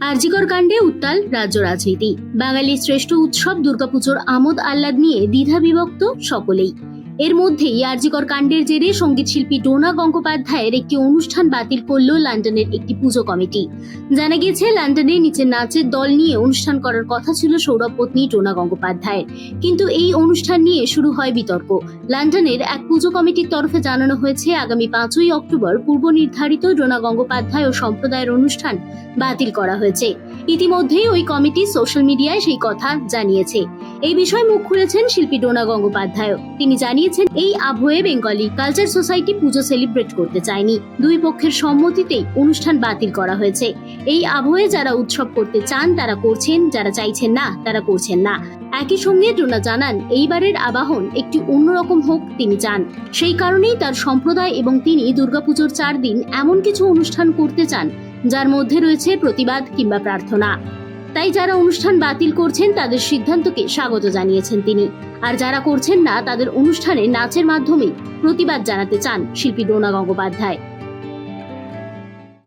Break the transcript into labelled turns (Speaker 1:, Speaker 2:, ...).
Speaker 1: আরজিকর কাণ্ডে উত্তাল রাজ্য রাজনীতি। বাঙালির শ্রেষ্ঠ উৎসব দুর্গাপুজোর আমোদ আহ্লাদ নিয়ে দ্বিধা বিভক্ত সকলেই। এর মধ্যেই আরজিকর কাণ্ডের জেরে সংগীত শিল্পী ডোনা গঙ্গোপাধ্যায়ের একটি অনুষ্ঠান বাতিল করল লন্ডনের একটি পুজো কমিটি। জানা গিয়েছে, লন্ডনে নিচে নাচের দল নিয়ে অনুষ্ঠান করার কথা ছিল সৌরভ পত্নী ডোনা গঙ্গোপাধ্যায়ের। কিন্তু এই অনুষ্ঠান নিয়ে শুরু হয় বিতর্ক। লন্ডনের এক পুজো কমিটির তরফে জানানো হয়েছে, আগামী পাঁচই অক্টোবর পূর্ব নির্ধারিত ডোনা গঙ্গোপাধ্যায় ও সম্প্রদায়ের অনুষ্ঠান বাতিল করা হয়েছে। ইতিমধ্যেই ওই কমিটি সোশ্যাল মিডিয়ায় সেই কথা জানিয়েছে। এই বিষয়ে মুখ খুলেছেন শিল্পী ডোনা গঙ্গোপাধ্যায় তিনি জানিয়েছেন, এই আবহে Bengali culture society puja celebrate করতে চায়নি। দুই পক্ষের সম্মতিতেই অনুষ্ঠান বাতিল করা হয়েছে। এই আবহে যারা উৎসব করতে চান, তারা করছেন, যারা চাইছেন না, তারা করছেন না। একই সঙ্গে ডোনা জানান, এইবারের আবাহন একটি অন্যরকম হোক তিনি চান। সেই কারণেই তার সম্প্রদায় এবং তিনি দুর্গাপুজোর চার দিন এমন কিছু অনুষ্ঠান করতে চান, যার মধ্যে রয়েছে প্রতিবাদ কিংবা প্রার্থনা। তাই যারা অনুষ্ঠান বাতিল করছেন, তাদের সিদ্ধান্তকে স্বাগত জানিয়েছেন তিনি। আর যারা করছেন না, তাদের অনুষ্ঠানে নাচের মাধ্যমে প্রতিবাদ জানাতে চান শিল্পী ডোনা গঙ্গোপাধ্যায়।